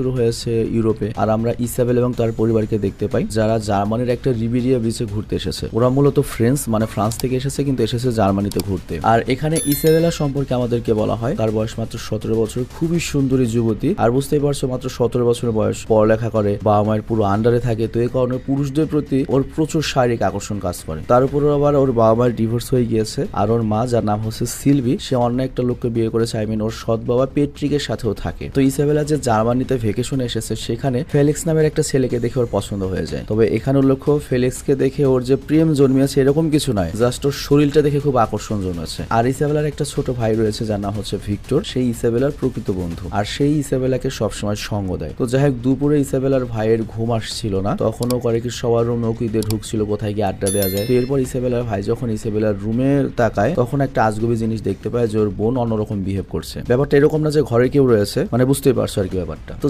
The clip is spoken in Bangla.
শুরু হয়েছে ইউরোপে। আর আমরা ইসাবেল এবং তার পরিবারকে দেখতে পাই, যারা জার্মানির একটা রিবেরিয়া বিচে ঘুরতে এসেছে। ওরা মূলত ফ্রেন্স মানে ফ্রান্স থেকে এসেছে, কিন্তু এসেছে জার্মানিতে ঘুরতে। আর এখানে ইসাবেলা সম্পর্কে আমাদেরকে বলা হয়, তার বয়স মাত্র সতেরো বছর, খুবই সুন্দরী যুবতী। আর বুঝতেই পারছ, মাত্র সতেরো বছরের বয়স, পড়ালেখা করে, বাবা মায়ের পুরো আন্ডারে থাকে, তো এই কারণে পুরুষদের প্রতি ওর প্রচুর শারীরিক আকর্ষণ কাজ করে। তার উপর আবার ওর বাবা মায়ের ডিভোর্স হয়ে গিয়েছে, আর ওর মা, যার নাম হচ্ছে সিলভি, সে অন্য একটা লোককে বিয়ে করেছে আই মিন ওর সৎ বাবা পেট্রিকের সাথেও থাকে। তো ইসাবেলা যে জার্মানিতে ভেকেশনে এসেছে, সেখানে ফেলিক্স নামের একটা ছেলেকে দেখে ওর পছন্দ হয়ে যায়। তবে এখানে উল্লেখ্য ফেলিক্সকে দেখে ওর যে প্রেম জন্মিয়েছে এরকম কিছু নয়, জাস্ট ওর শরীরটা দেখে খুব আকর্ষণ জন্মেছে। আর ইসাবেলার একটা ছোট ভাই রয়েছে, যার নাম হচ্ছে ভিক্টর, সেই ইসাবেলার প্রকৃত বন্ধু। আর সেই ইসাবেলাকে সবসময় সঙ্গ দেয়। তো যাই হোক, দুপুরে ইসাবেলার ভাইয়ের ঘুম আসছিল না, তখনও করে কি সবার রুম নৌকিতে ঢুকছিল, কোথায় গিয়ে আড্ডা দেওয়া যায়। এরপর ইসাবেলার ভাই যখন ইসাবেলার রুমে তাকায়, তখন একটা আজগবি জিনিস দেখতে পায় যে ওর বোন অন্যরকম বিহেভ করছে। ব্যাপারটা এরকম না যে ঘরে কেউ রয়েছে মানে বুঝতেই পারছ আর কি ব্যাপারটা। তো